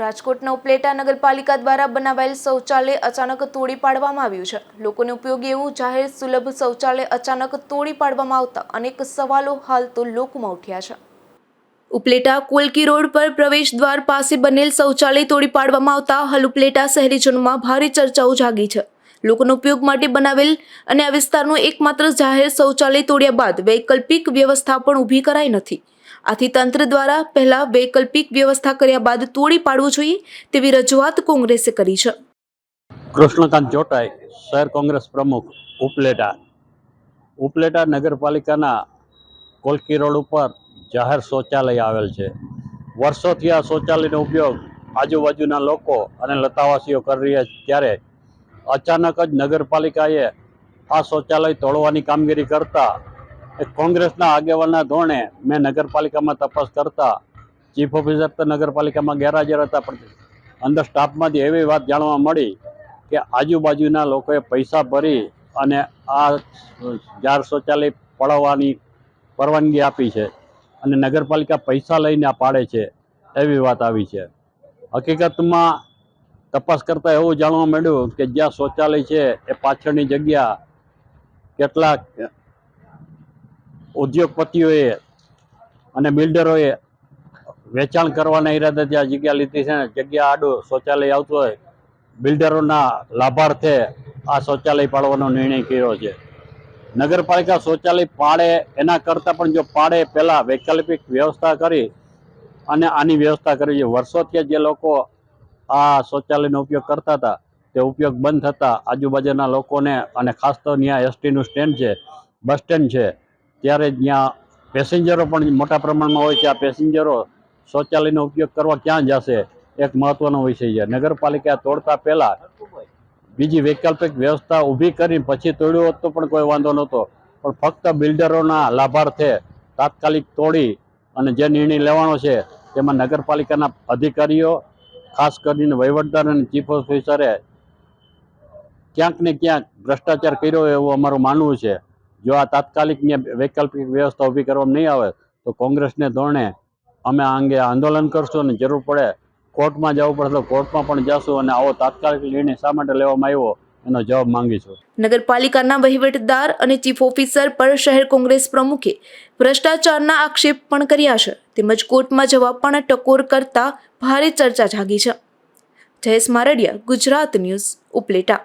રાજકોટના ઉપલેટા નગરપાલિકા દ્વારા બનાવાયેલ શૌચાલય અચાનક તોડી પાડવામાં આવ્યું છે. લોકોને ઉપયોગી એવું જાહેર સુલભ શૌચાલય અચાનક તોડી પાડવામાં આવતા અનેક સવાલો હાલ તો લોકોમાં ઉઠ્યા છે. ઉપલેટા કોલકી રોડ પર પ્રવેશ દ્વાર પાસે બનેલ શૌચાલય તોડી પાડવામાં આવતા હાલ ઉપલેટા શહેરીજનોમાં ભારે ચર્ચાઓ જાગી છે. લોકોનો ઉપયોગ માટે બનાવેલ અને આ વિસ્તારનું એકમાત્ર જાહેર શૌચાલય તોડ્યા બાદ વૈકલ્પિક વ્યવસ્થા પણ ઊભી કરાઈ નથી. આથી તંત્ર દ્વારા પહેલા વૈકલ્પિક વ્યવસ્થા કર્યા બાદ તોડી પાડવું જોઈએ તેવી રજૂઆત કોંગ્રેસે કરી છે. કૃષ્ણકાંત ચોટાઈ શહેર કોંગ્રેસ પ્રમુખ ઉપલેટા ઉપલેટા નગરપાલિકાના કોલકી રોડ ઉપર જાહેર શૌચાલય આવેલ છે. વર્ષોથી આ શૌચાલયનો ઉપયોગ આજુબાજુના લોકો અને લતાવાસીઓ કરી રહ્યા છે. ત્યારે અચાનક જ નગરપાલિકાએ આ શૌચાલય તોડવાની કામગીરી કરતા કોંગ્રેસના આગેવાનના ધોરણે મેં નગરપાલિકામાં તપાસ કરતા ચીફ ઓફિસર તો નગરપાલિકામાં ગેરહાજર હતા, પણ અંદર સ્ટાફમાંથી એવી વાત જાણવા મળી કે આજુબાજુના લોકોએ પૈસા ભરી અને આ જાર શૌચાલય પડાવવાની પરવાનગી આપી છે અને નગરપાલિકા પૈસા લઈને પાડે છે એવી વાત આવી છે. હકીકતમાં તપાસ કરતાં એવું જાણવા મળ્યું કે જ્યાં શૌચાલય છે એ પાછળની જગ્યા કેટલાક ઉદ્યોગપતિઓએ અને બિલ્ડરોએ વેચાણ કરવાના ઈરાદાથી આ જગ્યા લીધી છે જગ્યા આડું શૌચાલય આવતું હોય, બિલ્ડરોના લાભાર્થે આ શૌચાલય પાડવાનો નિર્ણય કર્યો છે. નગરપાલિકા શૌચાલય પાડે એના કરતાં પણ જો પાડે પહેલાં વૈકલ્પિક વ્યવસ્થા કરી અને આની વ્યવસ્થા કરવી છે. વર્ષોથી જે લોકો આ શૌચાલયનો ઉપયોગ કરતા હતા, તે ઉપયોગ બંધ થતા આજુબાજુના લોકોને અને ખાસ તો ત્યાં એસટીનું સ્ટેન્ડ છે, બસ સ્ટેન્ડ છે ત્યારે જ્યાં પેસેન્જરો પણ મોટા પ્રમાણમાં હોય છે, આ પેસેન્જરો શૌચાલયનો ઉપયોગ કરવા ક્યાં જશે, એક મહત્વનો વિષય છે. નગરપાલિકા તોડતા પહેલાં બીજી વૈકલ્પિક વ્યવસ્થા ઊભી કરી, પછી તોડ્યું હોત તો પણ કોઈ વાંધો નહોતો. પણ ફક્ત બિલ્ડરોના લાભાર્થે તાત્કાલિક તોડી અને જે નિર્ણય લેવાનો છે, તેમાં નગરપાલિકાના અધિકારીઓ, ખાસ કરીને વહીવટદાર અને ચીફ ઓફિસરે ક્યાંક ને ક્યાંક ભ્રષ્ટાચાર કર્યો એવું અમારું માનવું છે. જો આ તાત્કાલિક વૈકલ્પિક વ્યવસ્થા ઊભી કરવામાં નહીં આવે, તો કોંગ્રેસને ધોરણે અમે આ અંગે આંદોલન કરશું અને જરૂર પડે કોર્ટમાં જવું પડે તો કોર્ટમાં પણ જશું અને આવો તાત્કાલિક નિર્ણય શા માટે લેવામાં આવ્યો એનો જવાબ માંગીશું. નગરપાલિકાના વહીવટદાર અને ચીફ ઓફિસર પર શહેર કોંગ્રેસ પ્રમુખે ભ્રષ્ટાચારના આક્ષેપ પણ કર્યા છે. તેમજ કોર્ટમાં જવા પણ ટકોર કરતા ભારે ચર્ચા જાગી છે. જયેશ મારડિયા, ગુજરાત ન્યૂઝ, ઉપલેટા.